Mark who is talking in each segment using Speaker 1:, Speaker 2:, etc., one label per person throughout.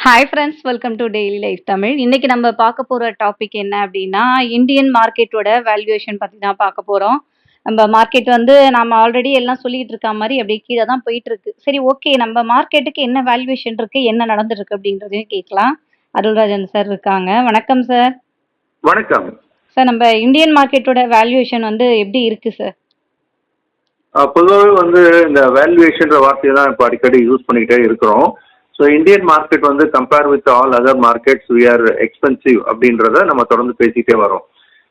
Speaker 1: Hi friends welcome to daily life Tamil இன்னைக்கு நம்ம பார்க்க போகிற டாபிக் என்ன அப்படின்னா இந்தியன் மார்க்கெட்டோட வேல்யூவேஷன் பற்றி தான் பார்க்க போகிறோம் நம்ம மார்க்கெட் வந்து நம்ம ஆல்ரெடி எல்லாம் சொல்லிட்டு இருக்க மாதிரி அப்படியே கீழே தான் போயிட்டு இருக்கு சரி ஓகே நம்ம மார்க்கெட்டுக்கு என்ன வேல்யூவேஷன் இருக்கு என்ன நடந்துருக்கு அப்படின்றதையும் கேட்கலாம். அருள்ராஜன் சார் இருக்காங்க. வணக்கம் சார்
Speaker 2: வணக்கம்.
Speaker 1: சார் நம்ம இந்தியன் மார்க்கெட்டோட வேல்யூவேஷன் வந்து எப்படி இருக்கு சார்
Speaker 2: பொதுவாகவே வந்து இந்த வேல்யூவேஷன்ற வார்த்தையை தான் இப்போ அடிக்கடி யூஸ் பண்ணிக்கிட்டே இருக்கிறோம். ஸோ இந்தியன் மார்க்கெட் வந்து compare with all other markets we are expensive அப்படின்றத நம்ம தொடர்ந்து பேசிக்கிட்டே வரோம்.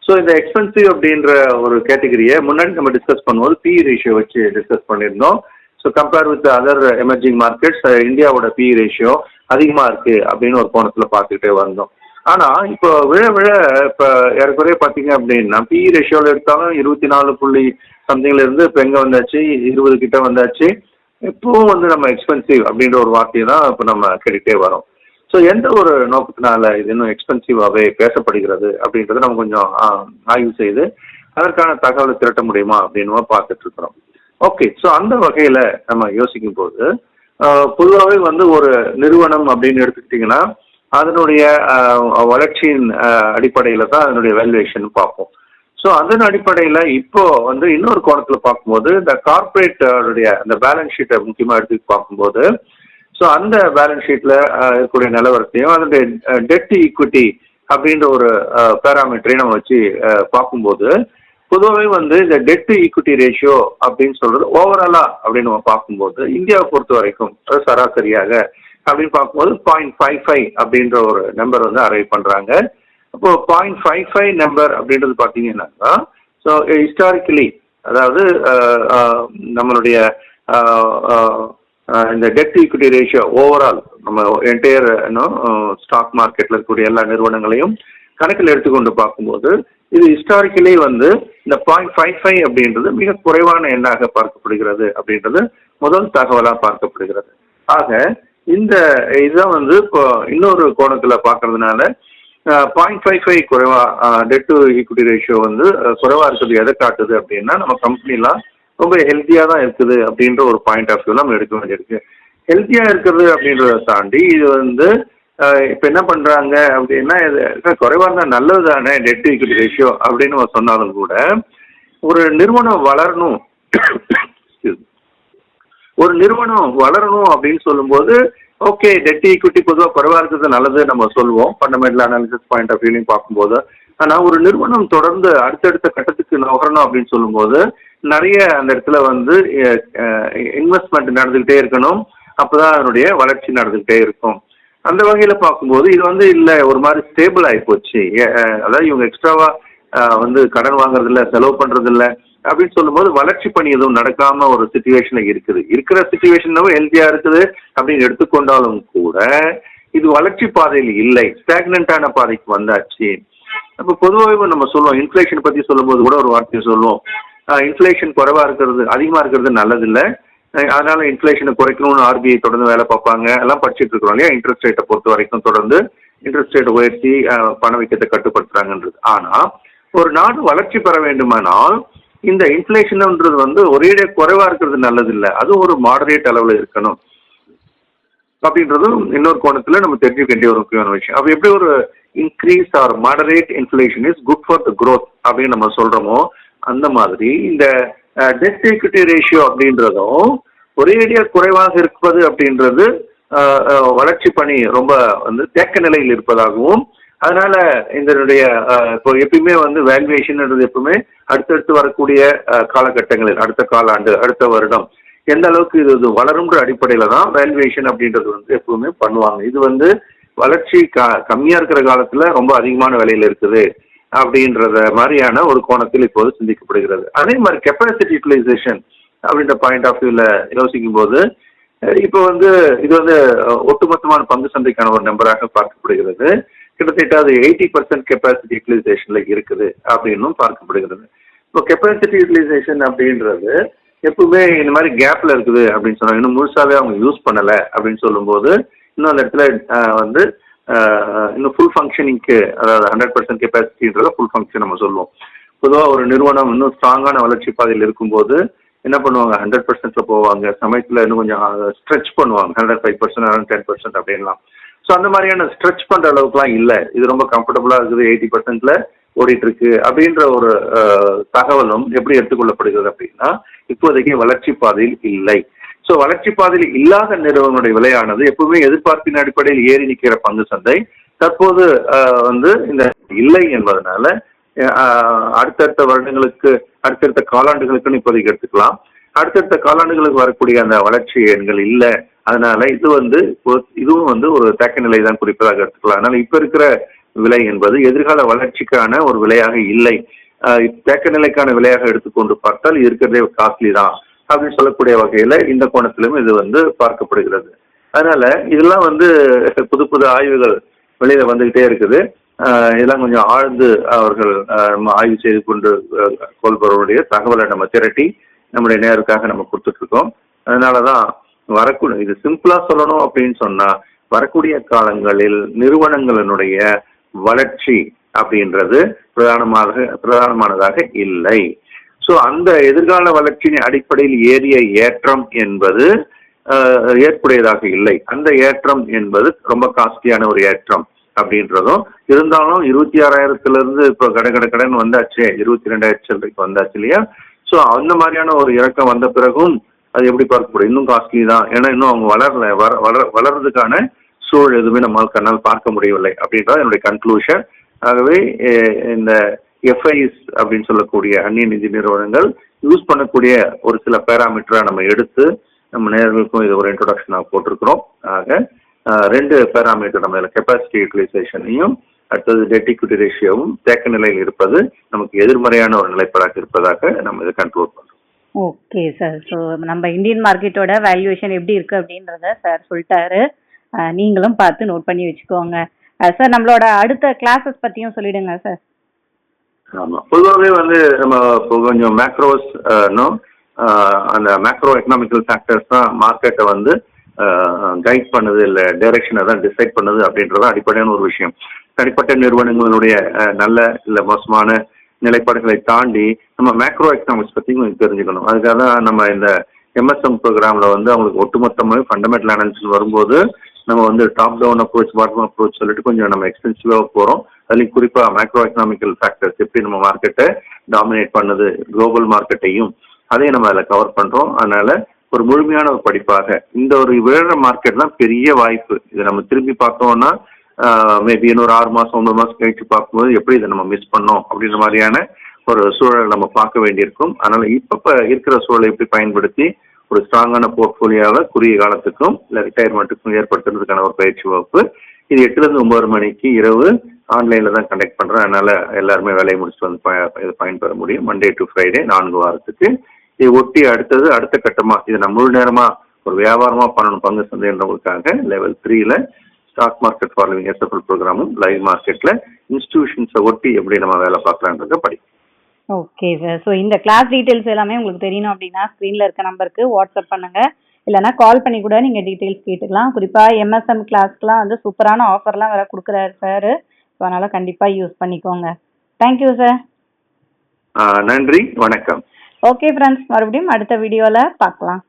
Speaker 2: ஸோ இந்த எக்ஸ்பென்சிவ் அப்படின்ற ஒரு கேட்டகரியை முன்னாடி நம்ம டிஸ்கஸ் பண்ணும்போது பி ரேஷியோ வச்சு டிஸ்கஸ் பண்ணியிருந்தோம். So compare with other emerging markets இந்தியாவோட பி ரேஷியோ அதிகமாக இருக்குது அப்படின்னு ஒரு கோணத்தில் பார்த்துக்கிட்டே வந்தோம். ஆனால் இப்போ விழ விழ இப்போ ஏறக்குறைய பார்த்தீங்க அப்படின்னா பி ரேஷியோவில் எடுத்தாலும் இருபத்தி நாலு புள்ளி சம்திங்ல இருந்து இப்போ எங்கே வந்தாச்சு? இருபது கிட்ட வந்தாச்சு. எப்பவும் வந்து நம்ம எக்ஸ்பென்சிவ் அப்படின்ற ஒரு வார்த்தையை தான் இப்போ நம்ம கேட்டுகிட்டே வரோம். ஸோ எந்த ஒரு நோக்கத்தினால இது இன்னும் எக்ஸ்பென்சிவாகவே பேசப்படுகிறது அப்படின்றத நம்ம கொஞ்சம் ஆய்வு செய்து அதற்கான தகவலை திரட்ட முடியுமா அப்படின்னு பார்த்துட்டு இருக்கிறோம். ஓகே ஸோ அந்த வகையில் நம்ம யோசிக்கும் போது பொதுவாகவே வந்து ஒரு நிறுவனம் அப்படின்னு எடுத்துக்கிட்டிங்கன்னா அதனுடைய வளர்ச்சியின் அடிப்படையில் தான் அதனுடைய வேல்யூவேஷன் பார்ப்போம். ஸோ அதன் அடிப்படையில் இப்போ வந்து இன்னொரு கோணத்தில் பார்க்கும்போது இந்த கார்பரேட்டருடைய அந்த பேலன்ஸ் ஷீட்டை முக்கியமாக எடுத்து பார்க்கும்போது ஸோ அந்த பேலன்ஸ் ஷீட்டில் இருக்கக்கூடிய நிலவரத்தையும் அதனுடைய டெட் ஈக்விட்டி அப்படின்ற ஒரு பேராமீட்டரையும் நம்ம வச்சு பார்க்கும்போது பொதுவாகவே வந்து இந்த டெட் ஈக்விட்டி ரேஷியோ அப்படின்னு சொல்றது ஓவராலா அப்படின்னு நம்ம பார்க்கும்போது இந்தியாவை பொறுத்த வரைக்கும் சராசரியாக அப்படின்னு பார்க்கும்போது பாயிண்ட் ஃபைவ் ஃபைவ் அப்படின்ற ஒரு நம்பர் வந்து அரைவ் பண்றாங்க. இப்போ பாயிண்ட் ஃபைவ் ஃபைவ் நம்பர் அப்படின்றது பார்த்தீங்கன்னா ஸோ ஹிஸ்டாரிக்கலி அதாவது நம்மளுடைய இந்த டெட் ஈக்விட்டி ரேஷியோ ஓவரால் நம்ம என்டையர் ஸ்டாக் மார்க்கெட்டில் இருக்கக்கூடிய எல்லா நிறுவனங்களையும் கணக்கில் எடுத்துக்கொண்டு பார்க்கும்போது இது ஹிஸ்டாரிக்கலி வந்து இந்த பாயிண்ட் ஃபைவ் ஃபைவ் அப்படின்றது மிக குறைவான எண்ணாக பார்க்கப்படுகிறது அப்படின்றது முதல் தகவலாக பார்க்கப்படுகிறது. ஆக இந்த இதுதான் வந்து இப்போ இன்னொரு கோணத்தில் பார்க்கறதுனால பாயிண்ட் ஃபைவ் ஃபைவ் குறைவா டெட் டு ஈக்விட்டி ரேஷியோ வந்து குறைவாக குறைவா இருக்கிறது எதை காட்டுது அப்படின்னா நம்ம கம்பெனிலாம் ரொம்ப ஹெல்த்தியாக தான் இருக்குது அப்படின்ற ஒரு பாயிண்ட் ஆஃப் வியூ நம்ம எடுக்க வேண்டியிருக்கு. ஹெல்த்தியாக இருக்கிறது அப்படின்றத தாண்டி இது வந்து இப்போ என்ன பண்ணுறாங்க அப்படின்னா இது குறைவாக இருந்தால் நல்லது தானே டெட் டு ஈக்விட்டி ரேஷியோ அப்படின்னு நம்ம சொன்னாலும் கூட ஒரு நிறுவனம் வளரணும் ஒரு நிறுவனம் வளரணும் அப்படின்னு சொல்லும்போது ஓகே டெட் ஈக்விட்டி பொதுவாக குறைவாக இருக்கிறது நல்லது நம்ம சொல்லுவோம் ஃபண்டமெண்டல் அனாலிசிஸ் பாயிண்ட் ஆஃப் வியூலையும் பார்க்கும்போது. ஆனால் ஒரு நிறுவனம் தொடர்ந்து அடுத்தடுத்த கட்டத்துக்கு நகரணும் அப்படின்னு சொல்லும்போது நிறைய அந்த இடத்துல வந்து இன்வெஸ்ட்மெண்ட் நடந்துக்கிட்டே இருக்கணும். அப்போதான் அதனுடைய வளர்ச்சி நடந்துக்கிட்டே இருக்கும். அந்த வகையில் பார்க்கும்போது இது வந்து இல்லை ஒரு மாதிரி ஸ்டேபிள் ஆகி போச்சு. அதாவது இவங்க எக்ஸ்ட்ராவாக வந்து கடன் வாங்குறதில்ல செலவு பண்ணுறதில்ல அப்படின்னு சொல்லும்போது வளர்ச்சி பணி எதுவும் நடக்காம ஒரு சுச்சுவேஷன்ல இருக்குது. இருக்கிற சுச்சுவேஷனும் ஹெல்த்தியா இருக்குது அப்படின்னு எடுத்துக்கொண்டாலும் கூட இது வளர்ச்சி பாதையில் இல்லை. ஸ்டாக்னண்டான பாதைக்கு வந்தாச்சு. அப்போ பொதுவாகவே நம்ம சொல்லுவோம். இன்ஃப்ளேஷன் பத்தி சொல்லும்போது கூட ஒரு வார்த்தையை சொல்லுவோம். இன்ஃப்ளேஷன் குறைவா இருக்கிறது அதிகமா இருக்கிறது நல்லதில்லை. அதனால இன்ஃப்ளேஷனை குறைக்கணும்னு ஆர்பிஐ தொடர்ந்து வேலை பார்ப்பாங்க. எல்லாம் படிச்சுட்டு இருக்கிறோம் இல்லையா? இன்ட்ரெஸ்ட் ரேட்டை பொறுத்த வரைக்கும் தொடர்ந்து இன்ட்ரெஸ்ட் ரேட்டை உயர்த்தி பணவீக்கத்தை கட்டுப்படுத்துறாங்கன்றது. ஆனா ஒரு நாடு வளர்ச்சி பெற வேண்டுமானால் இந்த இன்ஃப்ளேஷன்ன்றது வந்து ஒரே குறைவா இருக்கிறது நல்லதில்லை. அது ஒரு மாடரேட் அளவில் இருக்கணும். அப்படின்றதும் இன்னொரு கோணத்தில் நம்ம தெரிஞ்சுக்க வேண்டிய ஒரு முக்கியமான விஷயம். அப்போ எப்படி ஒரு increase or moderate inflation is good for the growth அப்படின்னு நம்ம சொல்றோமோ அந்த மாதிரி இந்த டெட் ஈக்விட்டி ரேஷியோ அப்படின்றதும் ஒரேடியா குறைவாக இருப்பது அப்படின்றது வளர்ச்சி பணி ரொம்ப வந்து தேக்க நிலையில் இருப்பதாகவும் அதனால இதனுடைய இப்போ எப்பயுமே வந்து வேல்யூவேஷன்ன்றது எப்பவுமே அடுத்தடுத்து வரக்கூடிய காலகட்டங்களில் அடுத்த காலாண்டு அடுத்த வருடம் எந்த அளவுக்கு இது இது வளரும்ன்ற அடிப்படையில தான் வேல்யூவேஷன் அப்படின்றது வந்து எப்பவுமே பண்ணுவாங்க. இது வந்து வளர்ச்சி க கம்மியா இருக்கிற காலத்துல ரொம்ப அதிகமான விலையில இருக்குது அப்படின்றத மாதிரியான ஒரு கோணத்தில் இப்போது சிந்திக்கப்படுகிறது. அதே மாதிரி கெப்பாசிட்டி யூட்டிலைசேஷன் அப்படின்ற பாயிண்ட் ஆஃப் வியூல யோசிக்கும் போது இப்போ வந்து இது வந்து ஒட்டுமொத்தமான பங்கு சந்தைக்கான ஒரு நம்பராக பார்க்கப்படுகிறது. கிட்டத்தட்ட அது எயிட்டி பர்சன்ட் கெப்பாசிட்டி யூட்டிலைசேஷன்ல இருக்குது அப்படின்னும் பார்க்கப்படுகிறது. இப்போ கெப்பாசிட்டி யூட்டிலைசேஷன் அப்படின்றது எப்பவுமே இந்த மாதிரி கேப்ல இருக்குது அப்படின்னு சொன்னாங்க. இன்னும் முழுசாவே அவங்க யூஸ் பண்ணல அப்படின்னு சொல்லும்போது இன்னும் அந்த இடத்துல வந்து இன்னும் ஃபுல் ஃபங்க்ஷனிங்க்கு அதாவது ஹண்ட்ரட் பர்சன்ட் கெப்பாசிட்டின்றத ஃபுல் ஃபங்க்ஷன் நம்ம சொல்லுவோம். பொதுவாக ஒரு நிறுவனம் இன்னும் ஸ்ட்ராங்கான வளர்ச்சி பாதையில் இருக்கும்போது என்ன பண்ணுவாங்க? ஹண்ட்ரட் பர்சன்ட்ல போவாங்க. சமயத்தில் இன்னும் கொஞ்சம் ஸ்ட்ரெச் பண்ணுவாங்க. Hundred five percent ten percent அப்படின்லாம். ஸோ அந்த மாதிரியான ஸ்ட்ரெச் பண்ணுற அளவுக்குலாம் இல்லை. இது ரொம்ப கம்ஃபர்டபுளாக இருக்குது. எயிட்டி பர்சன்ட்ல ஓடிட்டு இருக்கு அப்படின்ற ஒரு தகவலும் எப்படி எடுத்துக்கொள்ளப்படுகிறது அப்படின்னா இப்போதைக்கு வளர்ச்சி பாதையில் இல்லை. ஸோ வளர்ச்சி பாதையில் இல்லாத நிறுவனங்களுடைய விலையானது எப்பவுமே எதிர்பார்ப்பின் அடிப்படையில் ஏறி நிற்கிற பங்கு சந்தை. தற்போது வந்து இந்த இல்லை என்பதனால அடுத்தடுத்த வருடங்களுக்கு அடுத்தடுத்த காலாண்டுகளுக்குன்னு இப்போதைக்கு எடுத்துக்கலாம். அடுத்தடுத்த காலாண்டுகளுக்கு வரக்கூடிய அந்த வளர்ச்சி எண்கள் இல்லை. அதனால இது வந்து இதுவும் வந்து ஒரு தக்க நிலை தான் குறிப்பதாக எடுத்துக்கலாம். அதனால இப்ப இருக்கிற விலை என்பது எதிர்கால வளர்ச்சிக்கான ஒரு விலையாக இல்லை. தேக்க நிலைக்கான விலையாக எடுத்துக்கொண்டு பார்த்தால் இருக்கிறதே காஸ்ட்லி தான் அப்படின்னு சொல்லக்கூடிய வகையில இந்த கோணத்திலும் இது வந்து பார்க்கப்படுகிறது. அதனால இதெல்லாம் வந்து புது புது ஆய்வுகள் வெளியில வந்துகிட்டே இருக்குது. இதெல்லாம் கொஞ்சம் ஆழ்ந்து அவர்கள் நம்ம ஆய்வு செய்து கொண்டு கொள்பவருடைய தகவலை நம்ம திரட்டி நம்முடைய நேருக்காக நம்ம கொடுத்துட்டு இருக்கோம் அதனாலதான் வரக்கூடிய இது சிம்பிளா சொல்லணும் அப்படின்னு சொன்னா வரக்கூடிய காலங்களில் நிறுவனங்களினுடைய வளர்ச்சி அப்படின்றது பிரதானமாக பிரதானமானதாக இல்லை. ஸோ அந்த எதிர்கால வளர்ச்சியின் அடிப்படையில் ஏறிய ஏற்றம் என்பது ஏற்புடையதாக இல்லை. அந்த ஏற்றம் என்பது ரொம்ப காஸ்ட்லியான ஒரு ஏற்றம் அப்படின்றதும் இருந்தாலும் இருபத்தி ஆறாயிரத்துல இருந்து இப்போ கட கட கடன் வந்தாச்சு இருபத்தி ரெண்டாயிரத்து வந்தாச்சு இல்லையா? ஸோ அந்த மாதிரியான ஒரு இறக்கம் வந்த பிறகும் அது எப்படி பார்க்கப்படும்? இன்னும் காஸ்ட்லி தான். ஏன்னா இன்னும் அவங்க வளரல வர வளர வளர்றதுக்கான சூழல் எதுவுமே நம்மால் கண்ணால் பார்க்க முடியவில்லை. அப்படின்றது என்னுடைய கன்க்ளூஷன் ஆகவே இந்த எஃப்ஐஎஸ் அப்படின்னு சொல்லக்கூடிய அந்நிய நிதி நிறுவனங்கள் யூஸ் பண்ணக்கூடிய ஒரு சில பேராமீட்டரை நம்ம எடுத்து நம்ம நேர்களுக்கும் இது ஒரு இன்ட்ரொடக்ஷனாக போட்டிருக்கிறோம். ஆக ரெண்டு பேராமீட்டர் நம்ம இதில் கெப்பாசிட்டி யூட்டிலைசேஷனையும் அடுத்தது டெட் equity ரேஷியோவும் தேக்க நிலையில் இருப்பது நமக்கு எதிர்மறையான ஒரு நிலைப்பாடாக இருப்பதாக நம்ம இதை கண்ட்ரோல் பண்ணுறோம்
Speaker 1: ஓகே சார் ஸோ நம்ம இந்தியன் மார்க்கெட்டோட வேல்யூவேஷன் எப்படி இருக்கு அப்படின்றத சார் சொல்லிட்டாரு. நீங்களும் பார்த்து நோட் பண்ணி வச்சுக்கோங்க. சார் நம்மளோட அடுத்த கிளாஸஸ் பத்தியும் சொல்லிடுங்க சார்
Speaker 2: ஆமாம் பொதுவாகவே வந்து நம்ம கொஞ்சம் மேக்ரோஸ் அந்த மேக்ரோ எக்கனாமிக்கல் ஃபேக்டர்ஸ் தான் மார்க்கெட்டை வந்து கைட் பண்ணுது இல்லை டைரக்ஷனை தான் டிசைட் பண்ணுது அப்படின்றது அடிப்படையான ஒரு விஷயம். தனிப்பட்ட நிறுவனங்களுடைய நல்ல இல்லை மோசமான நிலைப்பாடுகளை தாண்டி நம்ம மேக்ரோ எக்கனாமிக்ஸ் பற்றி கொஞ்சம் தெரிஞ்சுக்கணும். அதுக்காக தான் நம்ம இந்த எம்எஸ்எம் ப்ரோக்ராமில் வந்து அவங்களுக்கு ஒட்டுமொத்தமாக ஃபண்டமெண்டல் அனாலிசிஸ் வரும்போது நம்ம வந்து top down approach bottom approach சொல்லிட்டு கொஞ்சம் நம்ம எக்ஸ்டென்சிவாக போகிறோம் அதுலேயும் குறிப்பாக மேக்ரோ எக்கனாமிக்கல் ஃபேக்டர்ஸ் எப்படி நம்ம மார்க்கெட்டை டாமினேட் பண்ணுது குளோபல் மார்க்கெட்டையும் அதையும் நம்ம அதில் கவர் பண்ணுறோம் அதனால ஒரு முழுமையான ஒரு படிப்பாக. இந்த ஒரு விழுற மார்க்கெட் தான் பெரிய வாய்ப்பு. இதை நம்ம திரும்பி பார்த்தோம்னா மேபி இன்னொரு ஆறு மாதம் ஒன்பது மாதம் கழிச்சு பார்க்கும்போது எப்படி இதை நம்ம மிஸ் பண்ணோம் அப்படின்ற மாதிரியான ஒரு சூழல் நம்ம பார்க்க வேண்டியிருக்கும். அதனால இப்போ இருக்கிற சூழலை எப்படி பயன்படுத்தி ஒரு ஸ்ட்ராங்கான போர்ட்ஃபோலியோவை குறுகிய காலத்துக்கும் இல்லை ரிட்டையர்மெண்ட்டுக்கும் ஏற்படுத்துறதுக்கான ஒரு பயிற்சி வகுப்பு. இது எட்டுலேருந்து ஒன்பது மணிக்கு இரவு ஆன்லைனில் தான் கண்டக்ட் பண்ணுறேன் அதனால் எல்லாருமே வேலையை முடிச்சுட்டு வந்து ப- இதை பயன்பெற முடியும். மண்டே டு ஃப்ரைடே நான்கு வாரத்துக்கு. இதை ஒட்டி அடுத்தது அடுத்த கட்டமாக இதை நம்ம முழு நேரமாக ஒரு வியாபாரமாக பண்ணணும் பங்கு சந்தைன்றவங்களுக்காக லெவல் த்ரீல ஸ்டாக் மார்க்கெட் ஃபாலோவிங் எஸ்எஃப்எல் ப்ரோக்ராமும் லைவ் மார்க்கெட்டில் இன்ஸ்டிடியூஷன்ஸை ஒட்டி எப்படி நம்ம வேலை பார்க்கலான்றத படி
Speaker 1: ஓகே சார் ஸோ இந்த கிளாஸ் டீட்டெயில்ஸ் எல்லாமே உங்களுக்கு தெரியணும் அப்படின்னா ஸ்க்ரீனில் இருக்க நம்பருக்கு வாட்ஸ்அப் பண்ணுங்க. இல்லைன்னா கால் பண்ணி கூட நீங்கள் டீட்டெயில்ஸ் கேட்டுக்கலாம். குறிப்பாக எம்எஸ்எம் கிளாஸ்க்குலாம் வந்து சூப்பரான ஆஃபர்லாம் வேறு கொடுக்குறாரு சார் ஸோ அதனால் கண்டிப்பாக யூஸ் பண்ணிக்கோங்க. தேங்க்யூ சார்
Speaker 2: நன்றி. வணக்கம்.
Speaker 1: ஓகே ஃப்ரெண்ட்ஸ் மறுபடியும் அடுத்த வீடியோவில் பார்க்கலாம்.